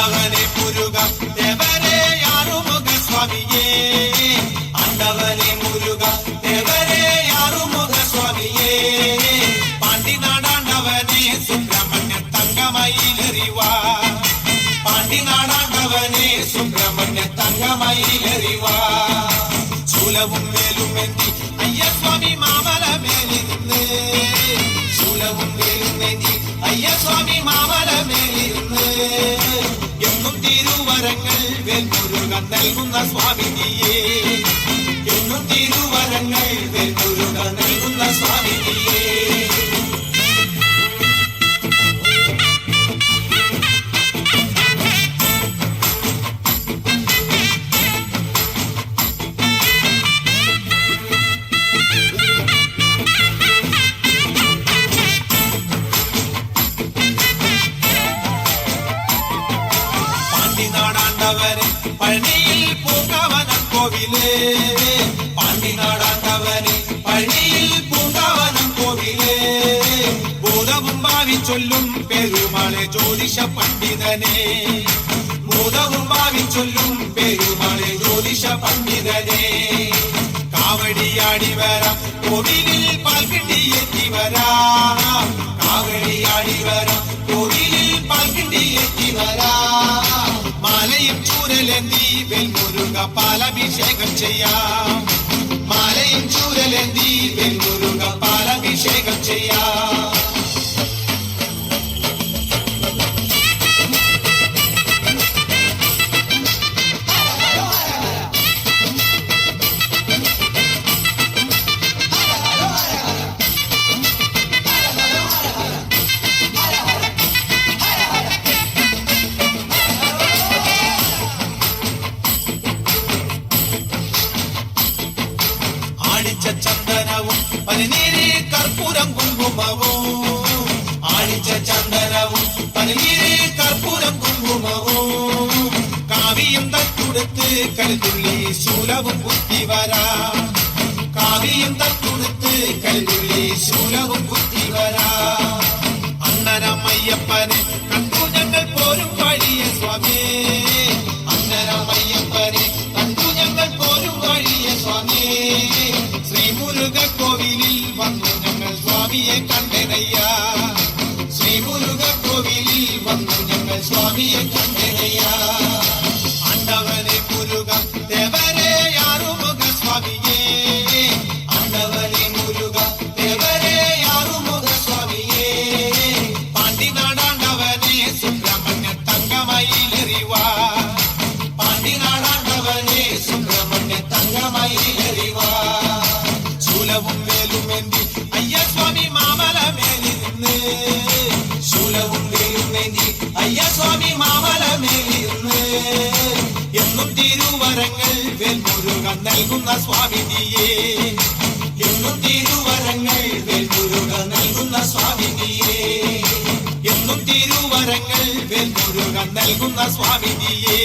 ஆண்டவனே முருகம் தேவரே யாருமுக சுவாமியே. ஆண்டவனே முருகம் தேவரே யாருமுக சுவாமியே. பாண்டி நாடாண்டவனே சுப்பிரமணிய தங்கமயில் அறிவா பாண்டி நாடாண்டவனே சுப்பிரமணிய தங்கமயில் அறிவா சூலவும் மேலும் எந்தி ஐயா சுவாமி மாமல மேலிருந்து சூலவும் மேலும் எந்தி ஐயா சுவாமி மாமல மேலிருந்து എന്നും തിരുവരങ്ങൾ വെൽമുരുകൻ നൽകുന്ന സ്വാമിനിയേ എന്നും തിരുവരങ്ങൾ വെൽമുരുകൻ നൽകുന്ന സ്വാമിനിയേ പാണ്ടി നാടാണ്ടവരെ പഴനിയിൽ പൂങ്കാവനം കോവിലേ. പാണ്ടി നാടാണ്ടവരെ പഴനിയിൽ പൂങ്കാവനം കോവിലേ. ഭൂതവും ഭാവി ചൊല്ലും പെരുമാളെ ജ്യോതിഷ പണ്ഡിതനെ. ഭൂതവും ഭാവി ചൊല്ലും പെരുമാളെ ജ്യോതിഷ പണ്ഡിതനെ. കാവടിയാടി വരാം കോവിലിൽ പാൽക്കിണ്ടി എത്തി വരാം കാവടിയാടി വരാം കോവിലിൽ പാൽക്കിണ്ടി എത്തി വരാം മാലയും ചൂരലെന്തി വെൽമുരുക പാലഭിഷേകം ചെയ്യാം. മാലയും ചൂരലെന്തി വെൽമുരുക പാലഭിഷേകം ചെയ്യാം. കുങ്കുമവും ആണിച്ച ചന്ദനവും പനിനീരി കർപ്പൂരം കുങ്കുമവും കാവിയും തട്ടുടുത്ത് കരുതുള്ളി ശൂലവും കുത്തി വരാ. കാവിയും തട്ടുടുത്ത് കരുതുള്ളി ശൂലവും കുത്തി கண்டேனையா ஸ்ரீ முருக கோவிலில் வந்து எங்கள் சுவாமியை கண்டேனையா. ஆண்டவனே முருகா தேவரே யாருமுக சுவாமியே. ஆண்டவனே முருகா தேவரே யாருமுக சுவாமியே. பாண்டி நாடாண்டவனே சுப்பிரமணிய தங்கமயில் எறிவா பாண்டி நாடா നൽകുന്ന സ്വാമിനിയേ. എന്നും തിരുവരങ്ങൾ വെൽമുരുക നൽകുന്ന സ്വാമിനിയേ. എന്നും തിരുവരങ്ങൾ വെൽമുരുക നൽകുന്ന സ്വാമിനിയേ.